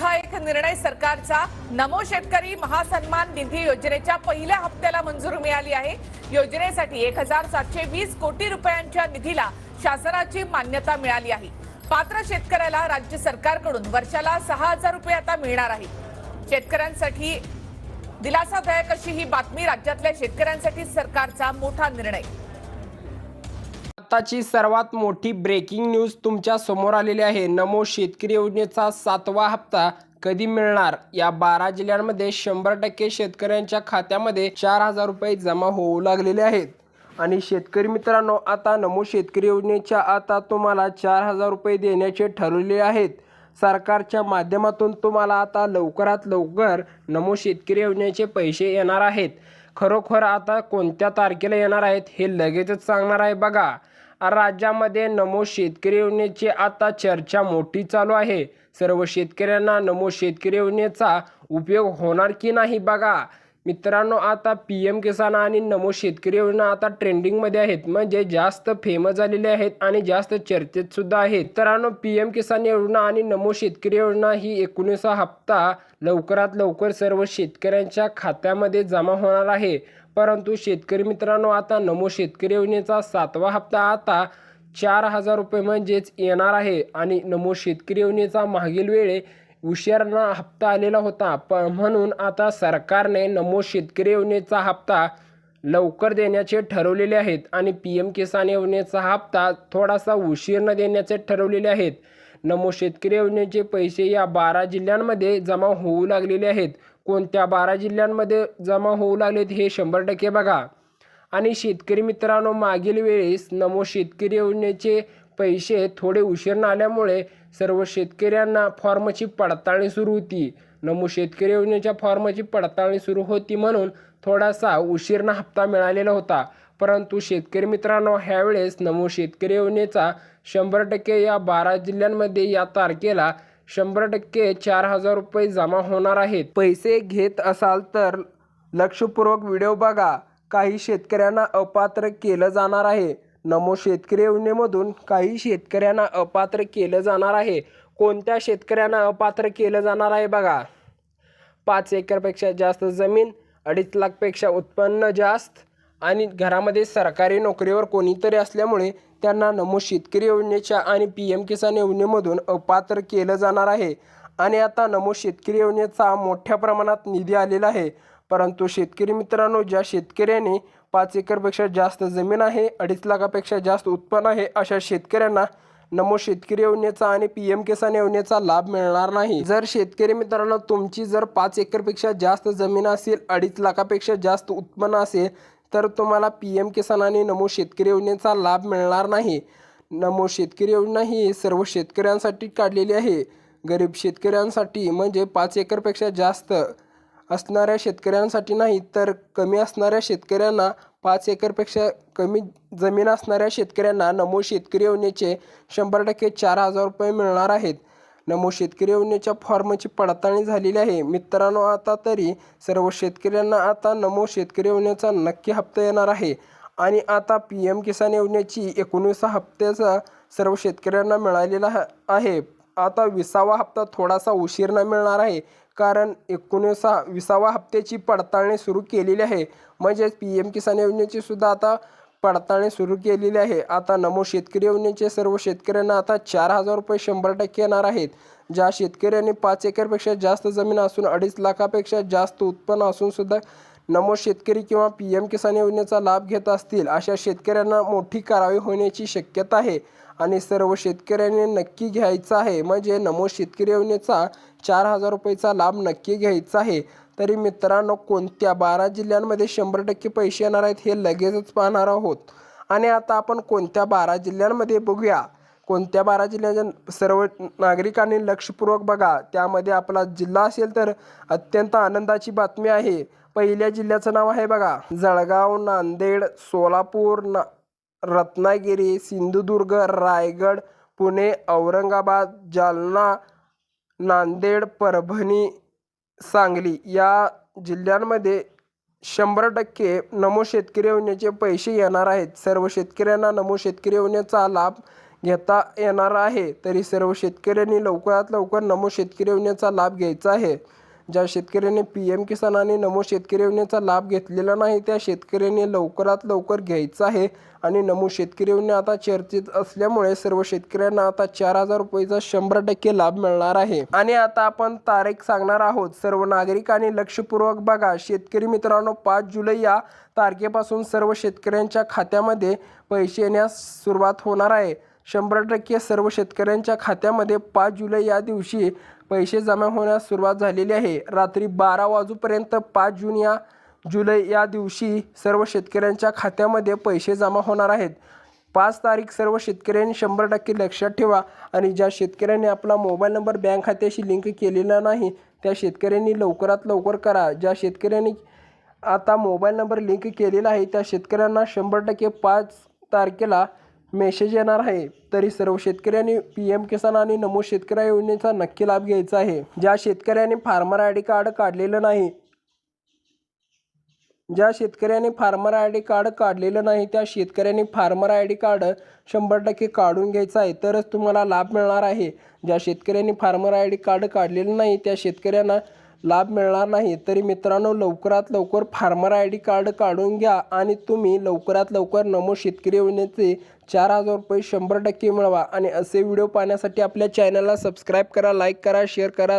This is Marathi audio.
मोठा एक निर्णय सरकारचा. नमो शेतकरी महासन्मान निधी योजनेच्या पहिल्या हप्त्याला मंजुरी मिळाली आहे. योजनेसाठी एक हजार सातशे वीस कोटी रुपयांच्या निधीला शासनाची मान्यता मिळाली आहे. पात्र शेतकऱ्याला राज्य सरकारकडून वर्षाला सहा हजार रुपये आता मिळणार आहे. शेतकऱ्यांसाठी दिलासादायक अशी ही बातमी राज्यातल्या शेतकऱ्यांसाठी सरकारचा मोठा निर्णय. आत्ताची सर्वात मोठी ब्रेकिंग न्यूज तुमच्यासमोर आलेली आहे. नमो शेतकरी योजनेचा सातवा हप्ता कधी मिळणार? या बारा जिल्ह्यांमध्ये शंभर टक्के शेतकऱ्यांच्या खात्यामध्ये चार हजार रुपये जमा होऊ लागलेले आहेत. आणि शेतकरी मित्रांनो आता नमो शेतकरी योजनेच्या आता तुम्हाला चार हजार रुपये देण्याचे ठरवले आहेत. सरकारच्या माध्यमातून तुम्हाला आता लवकरात लवकर नमो शेतकरी योजनेचे पैसे येणार आहेत. खरोखर आता कोणत्या तारखेला येणार आहेत हे लगेचच सांगणार आहे बघा. राज्यामध्ये नमो शेतकरी योजनेची आता चर्चा मोठी चालू आहे. सर्व शेतकऱ्यांना नमो शेतकरी योजनेचा उपयोग होणार की नाही बघा. मित्रांनो आता पी एम किसान आणि नमो शेतकरी योजना आता ट्रेंडिंगमध्ये आहेत. म्हणजे जास्त फेमस झालेले आहेत आणि जास्त चर्चेत सुद्धा आहेत. मित्रांनो पी एम किसान योजना आणि नमो शेतकरी योजना ही एकोणीसा हप्ता लवकरात लवकर सर्व शेतकऱ्यांच्या खात्यामध्ये जमा होणार आहे. परंतु शेतकरी मित्रांनो आता नमो शेतकरी योजनेचा सातवा हप्ता आता चार हजार रुपये म्हणजेच येणार आहे आणि नमो शेतकरी योजनेचा मागील वेळे उशिराना हप्ता आलेला होता. प म्हणून आता सरकारने नमो शेतकरी योजनेचा हप्ता लवकर देण्याचे ठरवलेले आहेत आणि पी एम किसान योजनेचा हप्ता थोडासा उशीरनं देण्याचे ठरवलेले आहेत. नमो शेतकरी योजनेचे पैसे या बारा जिल्ह्यांमध्ये जमा होऊ लागलेले आहेत. कोणत्या बारा जिल्ह्यांमध्ये जमा होऊ लागलेत हे शंभर टक्के बघा. आणि शेतकरी मित्रांनो मागील वेळेस नमो शेतकरी योजनेचे पैसे थोडे उशीर आल्यामुळे सर्व शेतकऱ्यांना फॉर्मची पडताळणी सुरू होती. नमो शेतकरी योजनेच्या फॉर्मची पडताळणी सुरू होती म्हणून थोडासा उशीरना हप्ता मिळालेला होता. परंतु शेतकरी मित्रांनो ह्यावेळेस नमो शेतकरी योजनेचा शंभर टक्के या बारा जिल्ह्यांमध्ये या तारखेला शंभर टक्के चार हजार रुपये जमा होणार आहेत. पैसे घेत असाल तर लक्षपूर्वक व्हिडिओ बघा. काही शेतकऱ्यांना अपात्र केलं जाणार आहे. नमो शेतकरी योजनेमधून काही शेतकऱ्यांना अपात्र केलं जाणार आहे. कोणत्या शेतकऱ्यांना अपात्र केलं जाणार आहे बघा. पाच एकरपेक्षा जास्त जमीन अडीच लाखपेक्षा उत्पन्न जास्त आणि घरामध्ये सरकारी नोकरीवर कोणीतरी असल्यामुळे त्यांना नमो शेतकरी योजनेच्या आणि पी एम किसान योजनेमधून अपात्र केलं जाणार आहे. आणि आता नमो शेतकरी योजनेचा मोठ्या प्रमाणात निधी आलेला आहे. परंतु शेतकरी मित्रांनो ज्या शेतकऱ्यांनी पाच एकरपेक्षा जास्त जमीन आहे अडीच लाखापेक्षा जास्त उत्पन्न आहे अशा शेतकऱ्यांना नमो शेतकरी योजनेचा आणि पी एम किसान योजनेचा लाभ मिळणार नाही. जर शेतकरी मित्रांनो तुमची जर पाच एकरपेक्षा जास्त जमीन असेल अडीच लाखापेक्षा जास्त उत्पन्न असेल तर तुम्हाला पी एम किसान आणि नमो शेतकरी योजनेचा लाभ मिळणार नाही. नमो शेतकरी योजना ही सर्व शेतकऱ्यांसाठी काढलेली आहे. गरीब शेतकऱ्यांसाठी म्हणजे पाच एकरपेक्षा जास्त असणाऱ्या शेतकऱ्यांसाठी नाही तर कमी असणाऱ्या शेतकऱ्यांना पाच एकरपेक्षा कमी जमीन असणाऱ्या शेतकऱ्यांना नमो शेतकरी योजनेचे शंभर टक्के चार हजार रुपये मिळणार आहेत. नमो शेतकरी योजनेच्या फॉर्मची पडताळणी झालेली आहे. मित्रांनो आता तरी सर्व शेतकऱ्यांना आता नमो शेतकरी योजनेचा नक्की हप्ता येणार आहे. आणि आता पी एम किसान योजनेची एकोणीसा हप्त्याचा सर्व शेतकऱ्यांना मिळालेला आहे. आता विसावा हप्ता थोडासा उशीरनं मिळणार आहे. कारण एकोणीसा विसावा हप्त्याची पडताळणी सुरू केलेली आहे. म्हणजेच पी एम किसान योजनेची सुद्धा आता पडताळणी सुरू केलेली आहे. आता नमो शेतकरी योजनेचे सर्व शेतकऱ्यांना आता चार हजार रुपये शंभर टक्के येणार आहेत. ज्या शेतकऱ्यांनी पाच एकरपेक्षा जास्त जमीन असून अडीच लाखापेक्षा जास्त उत्पन्न असून सुद्धा नमो शेतकरी किंवा पी एम किसान योजनेचा लाभ घेत असतील अशा शेतकऱ्यांना मोठी कारवाई होण्याची शक्यता आहे. आणि सर्व शेतकऱ्यांनी नक्की घ्यायचा आहे. म्हणजे नमो शेतकरी योजनेचा चार हजार रुपयेचा लाभ नक्की घ्यायचा आहे. तरी मित्रांनो कोणत्या बारा जिल्ह्यांमध्ये शंभर टक्के पैसे येणार आहेत हे लगेचच पाहणार आहोत. आणि आता आपण कोणत्या बारा जिल्ह्यांमध्ये बघूया? कोणत्या बारा जिल्ह्याच्या सर्व नागरिकांनी लक्षपूर्वक बघा. त्यामध्ये आपला जिल्हा असेल तर अत्यंत आनंदाची बातमी आहे. पहिल्या जिल्ह्याचं नाव आहे बघा. जळगाव नांदेड सोलापूर ना रत्नागिरी सिंधुदुर्ग रायगड पुणे औरंगाबाद जालना नांदेड परभणी सांगली या जिल्ह्यांमध्ये शंभर टक्के नमो शेतकरी योजनेचे पैसे येणार आहेत. सर्व शेतकऱ्यांना नमो शेतकरी योजनेचा लाभ घेता येणार आहे. तरी सर्व शेतकऱ्यांनी लवकरात लवकर नमो शेतकरी योजनेचा लाभ घ्यायचा आहे. ज्या शेतकऱ्यांनी पी एम किसान आणि नमो शेतकरी योजनेचा लाभ घेतलेला नाही त्या शेतकऱ्यांनी लवकरात लवकर घ्यायचा आहे. आणि नमो शेतकरी योजना आता चर्चेत असल्यामुळे सर्व शेतकऱ्यांना आता चार हजार रुपयेचा शंभर टक्के लाभ मिळणार आहे. आणि आता आपण तारीख सांगणार आहोत. सर्व नागरिकांनी लक्षपूर्वक बघा. शेतकरी मित्रांनो पाच जुलै या तारखेपासून सर्व शेतकऱ्यांच्या खात्यामध्ये पैसे येण्यास सुरुवात होणार आहे. शंभर टक्के सर्व शेतकऱ्यांच्या खात्यामध्ये पाच जुलै या दिवशी पैसे जमा होण्यास सुरुवात झालेली आहे. रात्री बारा वाजूपर्यंत पाच जून या जुलै या दिवशी सर्व शेतकऱ्यांच्या खात्यामध्ये पैसे जमा होणार आहेत. पाच तारीख सर्व शेतकऱ्यांनी शंभर टक्के लक्षात ठेवा आणि ज्या शेतकऱ्यांनी आपला मोबाईल नंबर बँक खात्याशी लिंक केलेला नाही त्या शेतकऱ्यांनी लवकरात लवकर करा. ज्या शेतकऱ्यांनी आता मोबाईल नंबर लिंक केलेला आहे त्या शेतकऱ्यांना शंभर टक्के पाच तारखेला मेसेज येणार आहे. तरी सर्व शेतकऱ्यांनी पी एम किसान आणि नमो शेतकरी योजनेचा नक्की लाभ घ्यायचा आहे. ज्या शेतकऱ्यांनी फार्मर आय डी कार्ड काढलेलं नाही ज्या शेतकऱ्यांनी फार्मर आय डी कार्ड काढलेलं नाही त्या शेतकऱ्यांनी फार्मर आय डी कार्ड शंभर टक्के काढून घ्यायचं आहे. तरच तुम्हाला लाभ मिळणार आहे. ज्या शेतकऱ्यांनी फार्मर आय डी कार्ड काढलेलं नाही त्या शेतकऱ्यांना लाभ मिळणार नाही. तरी मित्रांनो लवकरात लवकर फार्मर आय डी कार्ड काढून घ्या आणि तुम्ही लवकरात लवकर नमो शेतकरी योजनेचे चार हजार रुपये शंभर टक्के मिळवा. आणि असे व्हिडिओ पाहण्यासाठी आपल्या चॅनलला सबस्क्राईब करा लाईक करा शेअर करा.